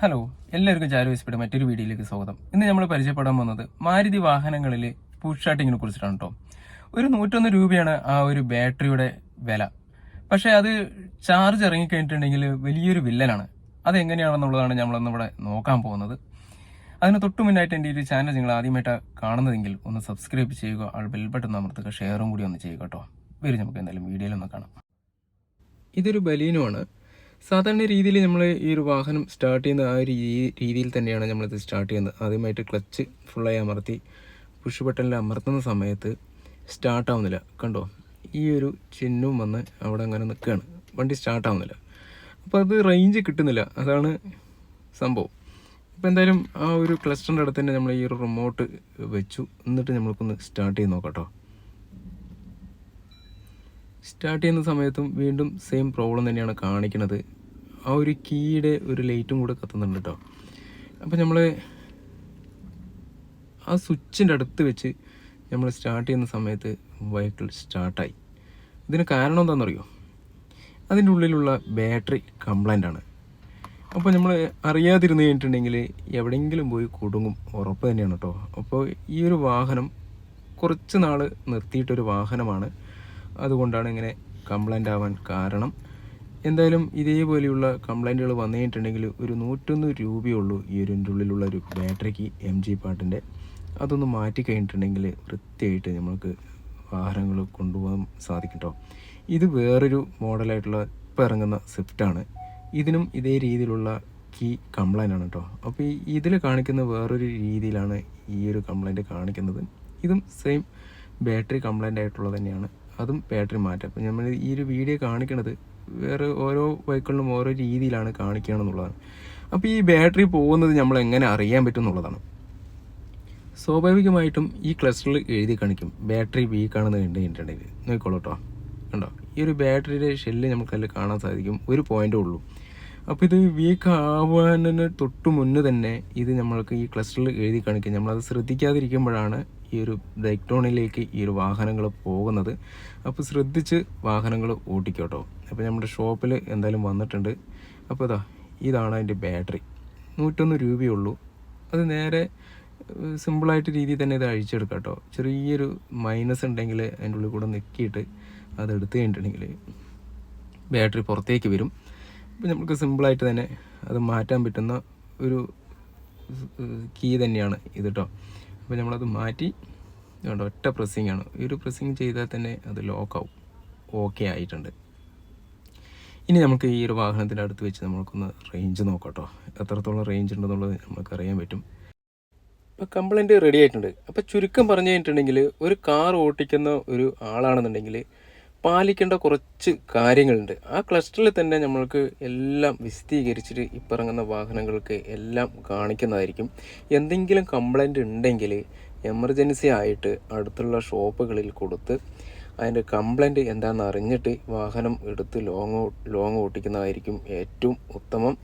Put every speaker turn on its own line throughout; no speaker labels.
Hello എല്ലാവർക്കും ചാരു വിസ്പയുടെ മറ്റൊരു വീഡിയോയിലേക്ക് സ്വാഗതം. ഇന്ന് നമ്മൾ പരിചയപ്പെടാൻ വന്നത് മാരുതി വാഹനങ്ങളിലെ പുഷ് കുറിച്ചിട്ടാണ് കേട്ടോ ഒരു നൂറ്റൊന്ന് രൂപയാണ് ആ ഒരു ബാറ്ററിയുടെ വില. പക്ഷേ അത് ചാർജ് ഇറങ്ങിക്കഴിഞ്ഞിട്ടുണ്ടെങ്കിൽ വലിയൊരു വില്ലനാണ്. അതെങ്ങനെയാണെന്നുള്ളതാണ് നമ്മളിന്നിവിടെ നോക്കാൻ പോകുന്നത്. അതിന് തൊട്ട് മുന്നായിട്ട് എന്റെ ഒരു ചാനൽ നിങ്ങൾ ആദ്യമായിട്ട് കാണുന്നതെങ്കിൽ ഒന്ന് സബ്സ്ക്രൈബ് ചെയ്യുക ആൾ ബെൽ ബട്ടൺ അമർത്തുക ഷെയറും കൂടി ഒന്ന് ചെയ്യുക കേട്ടോ വരും നമുക്ക് എന്തായാലും വീഡിയോയിലൊന്ന് കാണാം. ഇതൊരു ബലീനുമാണ്. സാധാരണ രീതിയിൽ നമ്മൾ ഈ ഒരു വാഹനം സ്റ്റാർട്ട് ചെയ്യുന്ന ആ ഒരു രീതിയിൽ തന്നെയാണ് നമ്മളിത് സ്റ്റാർട്ട് ചെയ്യുന്നത്. ആദ്യമായിട്ട് ക്ലച്ച് ഫുള്ളായി അമർത്തി പുഷ് ബട്ടണിൽ അമർത്തുന്ന സമയത്ത് സ്റ്റാർട്ട് ആവുന്നില്ല. കണ്ടോ? ഈ ഒരു ചിഹ്നവും വന്ന് അവിടെ അങ്ങനെ നിൽക്കുകയാണ്. വണ്ടി സ്റ്റാർട്ട് ആവുന്നില്ല. അപ്പോൾ അത് റേഞ്ച് കിട്ടുന്നില്ല. അതാണ് സംഭവം. ഇപ്പോൾ എന്തായാലും ആ ഒരു ക്ലസ്റ്ററിന്റെ അടുത്ത് തന്നെ നമ്മൾ ഈ ഒരു റിമോട്ട് വെച്ചു. എന്നിട്ട് നമ്മൾക്കൊന്ന് സ്റ്റാർട്ട് ചെയ്ത് നോക്കാം കേട്ടോ. സ്റ്റാർട്ട് ചെയ്യുന്ന സമയത്തും വീണ്ടും സെയിം പ്രോബ്ലം തന്നെയാണ് കാണിക്കുന്നത്. ആ ഒരു കീയുടെ ഒരു ലൈറ്റും കൂടെ കത്തുന്നുണ്ട് കേട്ടോ അപ്പോൾ നമ്മൾ ആ സ്വിച്ചിന്റെ അടുത്ത് വെച്ച് നമ്മൾ സ്റ്റാർട്ട് ചെയ്യുന്ന സമയത്ത് വെഹിക്കിൾ സ്റ്റാർട്ടായി ഇതിന് കാരണം എന്താണെന്നറിയോ അതിന്റെ ഉള്ളിലുള്ള ബാറ്ററി കംപ്ലൈന്റ് ആണ്. അപ്പോൾ നമ്മൾ അറിയാതിരുന്ന് കഴിഞ്ഞിട്ടുണ്ടെങ്കിൽ എവിടെയെങ്കിലും പോയി കുടുങ്ങും. ഉറപ്പ് തന്നെയാണ് കേട്ടോ അപ്പോൾ ഈ ഒരു വാഹനം കുറച്ച് നാൾ നിർത്തിയിട്ടൊരു വാഹനമാണ്. അതുകൊണ്ടാണ് ഇങ്ങനെ കംപ്ലൈന്റ് ആവാൻ കാരണം. എന്തായാലും ഇതേപോലെയുള്ള കംപ്ലൈന്റുകൾ വന്നു കഴിഞ്ഞിട്ടുണ്ടെങ്കിൽ ഒരു നൂറ്റൊന്ന് രൂപയേ ഉള്ളൂ ഈ ഒരു ഉള്ളിലുള്ള ഒരു ബാറ്ററിക്ക് എം ജി പാട്ടിന്റെ. അതൊന്ന് മാറ്റി കഴിഞ്ഞിട്ടുണ്ടെങ്കിൽ വൃത്തിയായിട്ട് നമുക്ക് വാഹനങ്ങൾ കൊണ്ടുപോകാൻ സാധിക്കും കേട്ടോ ഇത് വേറൊരു മോഡലായിട്ടുള്ള ഇപ്പോൾ ഇറങ്ങുന്ന സ്വിഫ്റ്റാണ് ഇതിനും ഇതേ രീതിയിലുള്ള കീ കംപ്ലൈന്റ് ആണ് കേട്ടോ അപ്പോൾ ഈ ഇതിൽ കാണിക്കുന്ന വേറൊരു രീതിയിലാണ് ഈ ഒരു കംപ്ലൈന്റ് കാണിക്കുന്നത്. ഇതും സെയിം ബാറ്ററി കംപ്ലൈന്റ് ആയിട്ടുള്ളത് തന്നെയാണ്. അതും ബാറ്ററി മാറ്റാം അപ്പോൾ നമ്മൾ ഈ ഒരു വീഡിയോ കാണിക്കണത് വേറെ ഓരോ വെഹിക്കിളിനും ഓരോ രീതിയിലാണ് കാണിക്കുകയാണെന്നുള്ളതാണ് അപ്പോൾ ഈ ബാറ്ററി പോകുന്നത് നമ്മൾ എങ്ങനെ അറിയാൻ പറ്റും എന്നുള്ളതാണ് സ്വാഭാവികമായിട്ടും ഈ ക്ലസ്റ്ററിൽ എഴുതി കാണിക്കും. ബാറ്ററി വീക്ക് ആണെന്ന് കണ്ടു കഴിഞ്ഞിട്ടുണ്ടെങ്കിൽ നോക്കിക്കോളൂ കേട്ടോ കണ്ടോ? ഈ ഒരു ബാറ്ററിയുടെ ഷെല്ല് നമുക്ക് കാണാൻ സാധിക്കും. ഒരു പോയിന്റേ ഉള്ളൂ. അപ്പോൾ ഇത് വീക്ക് ആവാനു തൊട്ട് മുന്നേ തന്നെ ഇത് നമ്മൾക്ക് ഈ ക്ലസ്റ്ററിൽ എഴുതി കാണിക്കും. നമ്മളത് ശ്രദ്ധിക്കാതിരിക്കുമ്പോഴാണ് ഈ ഒരു ബ്രേക്ക് ഡൗണിലേക്ക് ഈ ഒരു വാഹനങ്ങൾ പോകുന്നത്. അപ്പോൾ ശ്രദ്ധിച്ച് വാഹനങ്ങൾ ഓടിക്കോട്ടോ. അപ്പോൾ നമ്മുടെ ഷോപ്പിൽ എന്തായാലും വന്നിട്ടുണ്ട്. അപ്പോൾ ഇതാ ഇതാണ് അതിന്റെ ബാറ്ററി. നൂറ്റൊന്ന് രൂപയുള്ളൂ. അത് നേരെ സിമ്പിളായിട്ട് രീതിയിൽ തന്നെ ഇത് അഴിച്ചെടുക്കാം കേട്ടോ ചെറിയൊരു മൈനസ് ഉണ്ടെങ്കിൽ അതിന്റെ ഉള്ളിൽ കൂടെ നിൽക്കിയിട്ട് അത് എടുത്തു കഴിഞ്ഞിട്ടുണ്ടെങ്കിൽ ബാറ്ററി പുറത്തേക്ക് വരും. അപ്പോൾ നമുക്ക് സിമ്പിളായിട്ട് തന്നെ അത് മാറ്റാൻ പറ്റുന്ന ഒരു കീ തന്നെയാണ് ഇത് കേട്ടോ അപ്പോൾ നമ്മളത് മാറ്റി. വേണ്ട ഒറ്റ പ്രസ്സിങ് ആണ്. ഈ ഒരു പ്രസ്സിങ് ചെയ്താൽ തന്നെ അത് ലോക്കാവും ഓക്കെ ആയിട്ടുണ്ട്. ഇനി നമുക്ക് ഈ ഒരു വാഹനത്തിന്റെ അടുത്ത് വെച്ച് നമുക്കൊന്ന് റേഞ്ച് നോക്കട്ടോ. എത്രത്തോളം റേഞ്ച് ഉണ്ടെന്നുള്ളത് നമുക്ക് അറിയാൻ പറ്റും. ഇപ്പോൾ കംപ്ലൈന്റ് റെഡി ആയിട്ടുണ്ട്. അപ്പോൾ ചുരുക്കം പറഞ്ഞു കഴിഞ്ഞിട്ടുണ്ടെങ്കിൽ ഒരു കാർ ഓട്ടിക്കുന്ന ഒരു ആളാണെന്നുണ്ടെങ്കിൽ പാലിക്കേണ്ട കുറച്ച് കാര്യങ്ങളുണ്ട്. ആ ക്ലസ്റ്ററിൽ തന്നെ നമ്മൾക്ക് എല്ലാം വിശദീകരിച്ചിട്ട് ഇപ്പം ഇറങ്ങുന്ന വാഹനങ്ങൾക്ക് എല്ലാം കാണിക്കുന്നതായിരിക്കും. എന്തെങ്കിലും കംപ്ലൈന്റ് ഉണ്ടെങ്കിൽ എമർജൻസി ആയിട്ട് അടുത്തുള്ള ഷോപ്പുകളിൽ കൊടുത്ത് അതിന്റെ കംപ്ലൈന്റ് എന്താണെന്ന് അറിഞ്ഞിട്ട് വാഹനം എടുത്ത് ലോങ് ലോങ് ഓട്ടിക്കുന്നതായിരിക്കും ഏറ്റവും ഉത്തമം.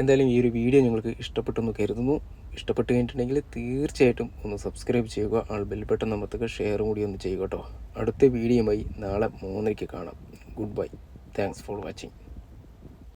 എന്തായാലും ഈ ഒരു വീഡിയോ നിങ്ങൾക്ക് ഇഷ്ടപ്പെട്ടെന്ന് കരുതുന്നു. ഇഷ്ടപ്പെട്ട് കഴിഞ്ഞിട്ടുണ്ടെങ്കിൽ തീർച്ചയായിട്ടും ഒന്ന് സബ്സ്ക്രൈബ് ചെയ്യുക ആൾ ബെൽ ബട്ടൺ അമർത്തുക ഷെയറും കൂടി ഒന്ന് ചെയ്യുക കേട്ടോ. അടുത്ത വീഡിയോയുമായി നാളെ മൂന്നരയ്ക്ക് കാണാം. Goodbye thanks for watching